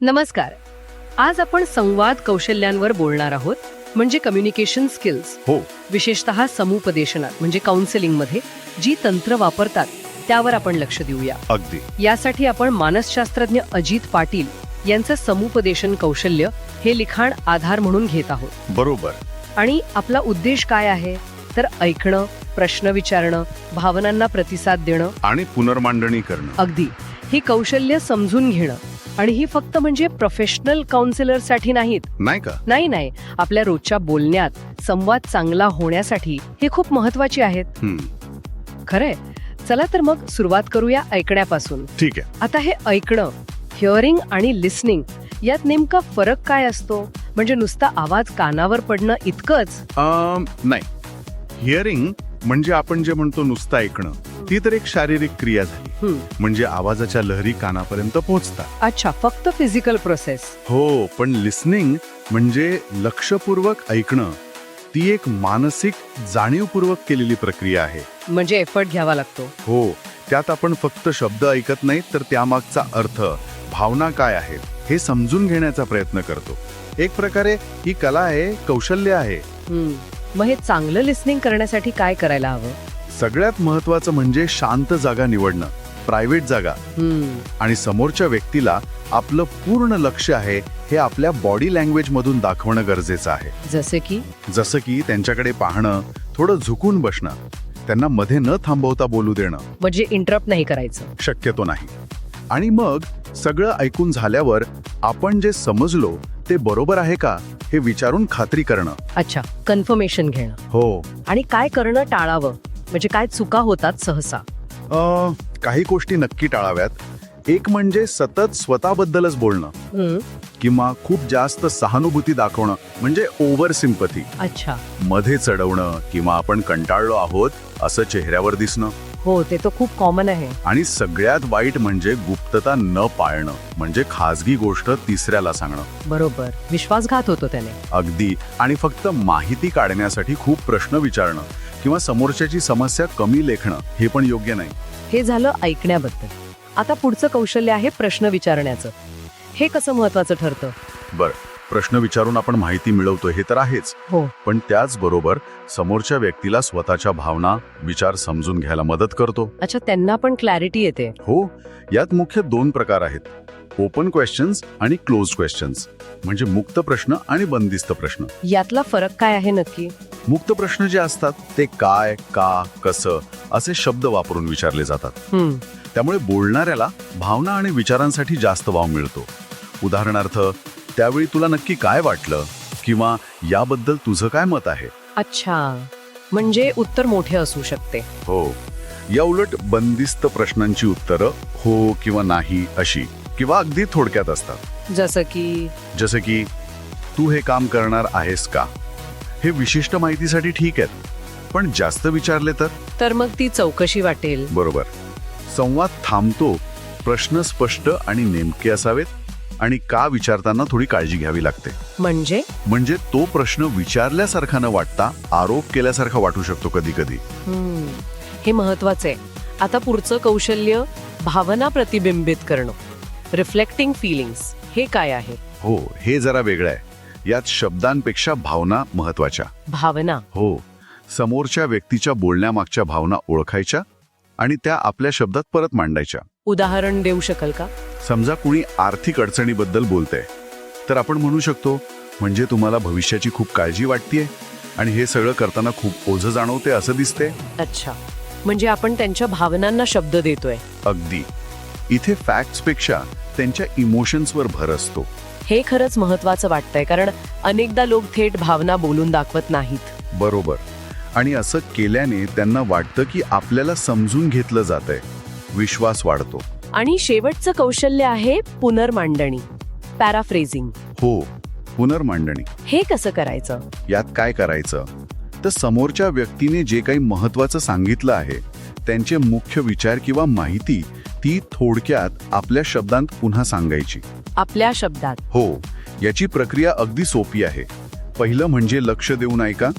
नमस्कार. आज आपण संवाद कौशल्यांवर बोलणार आहोत म्हणजे कम्युनिकेशन स्किल्स हो. विशेषतः समुपदेशनात म्हणजे काउन्सिलिंगमध्ये जी तंत्र वापरतात त्यावर आपण लक्ष देऊया. अगदी. यासाठी आपण मानसशास्त्रज्ञ अजित पाटील यांचं समुपदेशन कौशल्य हे लिखाण आधार म्हणून घेत आहोत. बरोबर. आणि आपला उद्देश काय आहे? तर ऐकणं प्रश्न विचारणं भावनांना प्रतिसाद देणं. आणि पुनर्मांडणी करणं. अगदी. ही कौशल्य समजून घेणं. आणि ही फक्त म्हणजे प्रोफेशनल काउन्सिलरसाठी नाहीत. नाही का? नाही नाही. आपल्या रोजच्या बोलण्यात संवाद चांगला होण्यासाठी हे खूप महत्वाची आहेत. हम्म, खरंय. चला तर मग सुरुवात करूया ऐकण्यापासून. ठीक आहे. आता हे ऐकणं हिअरिंग आणि लिसनिंग यात नेमका फरक काय असतो? म्हणजे नुसता आवाज कानावर पडणं इतकंच? अम, नाही. हिअरिंग म्हणजे आपण जे म्हणतो नुसतं ऐकणं ती तर एक शारीरिक क्रिया झाली. म्हणजे आवाजाच्या लहरी कानापर्यंत पोहोचतात. अच्छा फक्त फिजिकल प्रोसेस हो पण लिसनिंग म्हणजे लक्षपूर्वक ऐकणं ती एक मानसिक जाणीवपूर्वक केलेली प्रक्रिया आहे. म्हणजे एफर्ट घ्यावा लागतो. हो त्यात आपण फक्त शब्द ऐकत नाही तर त्यामागचा अर्थ भावना काय आहेत हे समजून घेण्याचा प्रयत्न करतो. एक प्रकारे ही कला आहे कौशल्य आहे. मग हे चांगलं लिसनिंग करण्यासाठी काय करायला हवं? सगळ्यात महत्वाचं म्हणजे शांत जागा निवडणं प्रायव्हेट जागा. आणि समोरच्या व्यक्तीला आपलं पूर्ण लक्ष आहे हे आपल्या बॉडी लँग्वेज मधून दाखवणं गरजेचं आहे. जसे की? जसं की त्यांच्याकडे पाहणं थोडं झुकून बसणं त्यांना मध्ये न थांबवता बोलू देणं. म्हणजे इंटरप्ट नाही करायचं. शक्यतो नाही. आणि मग सगळं ऐकून झाल्यावर आपण जे समजलो ते बरोबर आहे का हे विचारून खात्री करणं. अच्छा कन्फर्मेशन घेणं. हो. आणि काय करणं टाळावं? म्हणजे काय चुका होतात सहसा? अ, काही गोष्टी नक्की टाळाव्यात. एक म्हणजे सतत स्वतःबद्दलच बोलणं. हं, किंवा खूप जास्त सहानुभूती दाखवणं म्हणजे ओव्हर सिंपथी अच्छा. मध्ये चढवणं किंवा आपण कंटाळलो आहोत असं चेहऱ्यावर दिसणं. हो ते तर खूप कॉमन आहे. आणि सगळ्यात वाईट म्हणजे गुप्तता न पाळणं म्हणजे खाजगी गोष्ट तिसऱ्याला सांगणं. बरोबर. विश्वासघात होतो त्याने. अगदी. आणि फक्त माहिती काढण्यासाठी खूप प्रश्न विचारणं किंवा समोरच्याची समस्या कमी लेखणं हे पण योग्य नाही. हे झालं ऐकण्याबद्दल. आता पुढचं कौशल्य आहे प्रश्न विचारण्याचं. हे कसं महत्वाचं ठरतं? बरं. प्रश्न विचारून आपण माहिती मिळवतो हे तर आहेच. हो. पण त्याचबरोबर समोरच्या व्यक्तीला स्वतःच्या भावना विचार समजून घ्यायला मदत करतो. अच्छा त्यांना पण क्लॅरिटी येते. हो. यात मुख्य दोन प्रकार आहेत. ओपन क्वेश्चन्स आणि क्लोज क्वेश्चन्स म्हणजे मुक्त प्रश्न आणि बंदिस्त प्रश्न. यातला फरक काय आहे नक्की? मुक्त प्रश्न जे असतात ते काय का कसं असे शब्द वापरून विचारले जातात. त्यामुळे बोलणाऱ्याला भावना आणि विचारांसाठी जास्त वाव मिळतो. उदाहरणार्थ त्यावेळी तुला नक्की काय वाटलं? किंवा याबद्दल तुझं काय मत आहे? अच्छा. म्हणजे उत्तर मोठे असू शकते. हो. या उलट बंदिस्त प्रश्नांची उत्तरं हो किंवा नाही अशी किंवा अगदी थोडक्यात असतात. जसं की? जसं की तू हे काम करणार आहेस का? हे विशिष्ट माहितीसाठी ठीक आहेत. पण जास्त विचारले तर? तर मग ती चौकशी वाटेल. बरोबर. संवाद थांबतो प्रश्न स्पष्ट आणि नेमके असावेत. आणि का विचारताना थोडी काळजी घ्यावी लागते. म्हणजे? म्हणजे तो प्रश्न विचारल्यासारखा न वाटता आरोप केल्यासारखा वाटू शकतो कधी कधी हे महत्वाचं आहे आता पुढचं कौशल्य भावना प्रतिबिंबित करणं. रिफ्लेक्टिंग फिलिंग्स हे काय आहे? हो हे जरा वेगळं आहे. यात शब्दांपेक्षा भावना महत्त्वाच्या. भावना. हो. समोरच्या व्यक्तीच्या बोलण्यामागच्या भावना ओळखायच्या आणि त्या आपल्या शब्दात परत मांडायच्या. उदाहरण देऊ शकाल का? समजा कुणी आर्थिक अडचणीबद्दल बोलतंय तर आपण म्हणू शकतो म्हणजे तुम्हाला भविष्याची खूप काळजी वाटतेय आणि हे सगळं करताना खूप ओझं जाणवते असं दिसते अच्छा. म्हणजे आपण त्यांच्या भावनांना शब्द देतोय. अगदी. इथे फॅक्ट्सपेक्षा त्यांच्या इमोशन्सवर भर असतो. हे खरंच महत्वाचं वाटतंय कारण अनेकदा लोक थेट भावना बोलून दाखवत नाहीत. बरोबर. आणि असं केल्याने त्यांना वाटतं की आपल्याला समजून घेतलं जातंय. विश्वास वाढतो. आणि शेवटचं कौशल्य आहे पुनर्मांडणी पॅराफ्रेझिंग हो पुनर्मांडणी. हे कसं करायचं? यात काय करायचं? तर समोरच्या व्यक्तीने जे काही महत्वाचं सांगितलं आहे त्यांचे मुख्य विचार किंवा माहिती ती थोडक्यात आपल्या शब्दांत पुन्हा सांगायची. आपल्या शब्दात. हो याची प्रक्रिया अगदी सोपी आहे. पहिलं म्हणजे लक्ष देऊन ऐका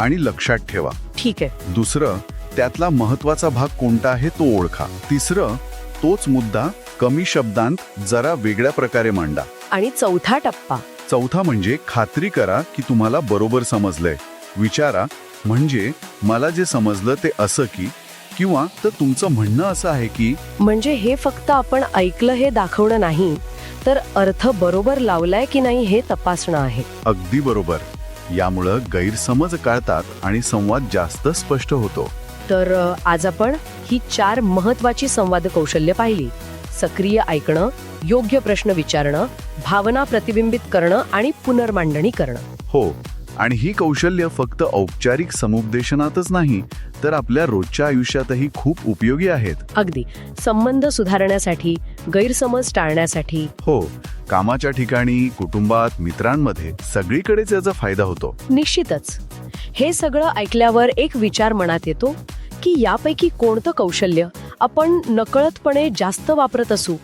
आणि लक्षात ठेवा. ठीक आहे. दुसरं त्यातला महत्त्वाचा भाग कोणता आहे तो ओळखा. तिसरं तोच मुद्दा कमी शब्दांत जरा वेगळ्या प्रकारे मांडा. आणि चौथा टप्पा. चौथा म्हणजे खात्री करा की तुम्हाला बरोबर समजलंय. विचारा म्हणजे मला जे समजलं ते असं की किंवा तर तुमचं म्हणणं असं आहे की म्हणजे हे फक्त आपण ऐकलं हे दाखवणं नाही तर अर्थ बरोबर लावलाय की नाही हे तपासणं आहे. अगदी बरोबर. यामुळं गैरसमज टाळतात आणि संवाद जास्त स्पष्ट होतो. तर अ, आज आपण ही चार महत्वाची संवाद कौशल्य पाहिली. सक्रिय ऐकणं योग्य प्रश्न विचारणं भावना प्रतिबिंबित करणं आणि पुनर्मांडणी करणं. हो आणि ही कौशल्य फक्त औपचारिक समुपदेशनातच नाही तर आपल्या रोजच्या आयुष्यातही खूप उपयोगी आहेत. अगदी. संबंध सुधारण्यासाठी गैरसमज टाळण्यासाठी. हो कामाच्या ठिकाणी कुटुंबात मित्रांमध्ये सगळीकडेच याचा फायदा होतो. निश्चितच. हे सगळं ऐकल्यावर एक विचार मनात येतो की यापैकी कोणतं कौशल्य आपण नकळतपणे जास्त वापरत असू?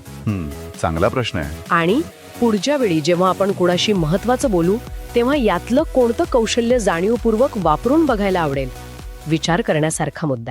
चांगला प्रश्न आहे. आणि पुढच्या वेळी जेव्हा आपण कुणाशी महत्वाचं बोलू तेव्हा यातलं कोणतं कौशल्य जाणीवपूर्वक वापरून बघायला आवडेल? विचार करण्यासारखा मुद्दा आहे.